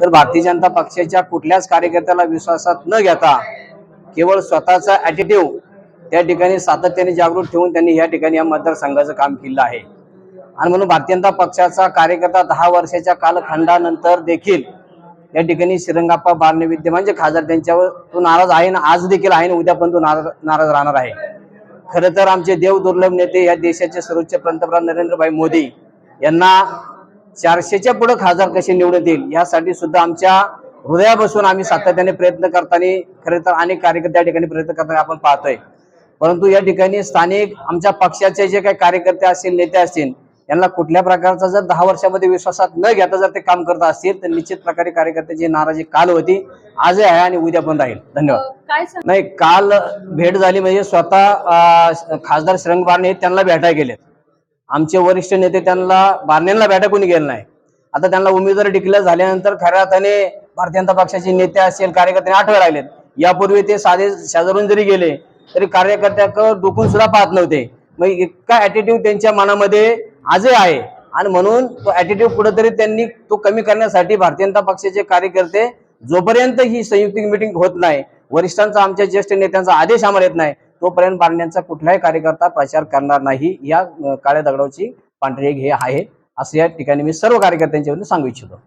तर भारतीय जनता पक्षाच्या कुठल्याच कार्यकर्त्याला विश्वासात न घेता केवळ स्वतःचा ॲटिट्यूड त्या ठिकाणी सातत्याने जागृत ठेवून त्यांनी या ठिकाणी या मतदारसंघाचं काम केलं आहे. आणि म्हणून भारतीय जनता पक्षाचा कार्यकर्ता दहा वर्षाच्या कालखंडानंतर देखील या ठिकाणी श्रीरंगाप्पा बारणे विद्यमान जे म्हणजे खासदार त्यांच्यावर तो नाराज आहे ना आज देखील आहे ना उद्या पण तो नाराज नाराज राहणार आहे. खरं तर आमचे देव दुर्लभ नेते या देशाचे सर्वोच्च पंतप्रधान नरेंद्रभाई मोदी यांना चारशेच्या पुढे खासदार कसे निवडून येईल यासाठी सुद्धा आमच्या हृदयापासून आम्ही सातत्याने प्रयत्न करताना खरं तर अनेक कार्यकर्ते या ठिकाणी प्रयत्न करताना आपण पाहतोय. परंतु या ठिकाणी स्थानिक आमच्या पक्षाचे जे काही कार्यकर्ते असतील नेते असतील यांना कुठल्या प्रकारचा जर दहा वर्षामध्ये विश्वासात न घेता जर ते काम करत असतील तर निश्चित प्रकारे कार्यकर्त्याची नाराजी काल होती आजही आहे आणि उद्या पण राहील. धन्यवाद. नाही काल भेट झाली म्हणजे स्वतः खासदार श्रंग बारणे त्यांना भेटायला गेलेत. आमचे वरिष्ठ नेते त्यांना बारण्यांना बैठक कोणी गेलं नाही. आता त्यांना उमेदवारी डिक्लेअर झाल्यानंतर खऱ्या अर्थाने भारतीय जनता पक्षाचे नेते असेल कार्यकर्ते आठवे राहिलेत यापूर्वी ते साधे शेजारून जरी गेले तरी कार्यकर्त्याक डोकून सुद्धा पाहत नव्हते. मग इतका ॲटिट्यूड त्यांच्या मनामध्ये आजही आहे. आणि म्हणून तो ॲटिट्यूड कुठेतरी त्यांनी तो कमी करण्यासाठी भारतीय जनता पक्षाचे कार्यकर्ते जोपर्यंत ही संयुक्त मिटिंग होत नाही वरिष्ठांचा आमच्या ज्येष्ठ नेत्यांचा आदेश आम्हाला येत नाही तोपर्यंत बांधण्याचा कुठलाही कार्यकर्ता प्रचार करणार नाही. या काळ्या दगडाची पांढरी हे आहे. असं या ठिकाणी मी सर्व कार्यकर्त्यांच्या वतीने सांगू इच्छितो.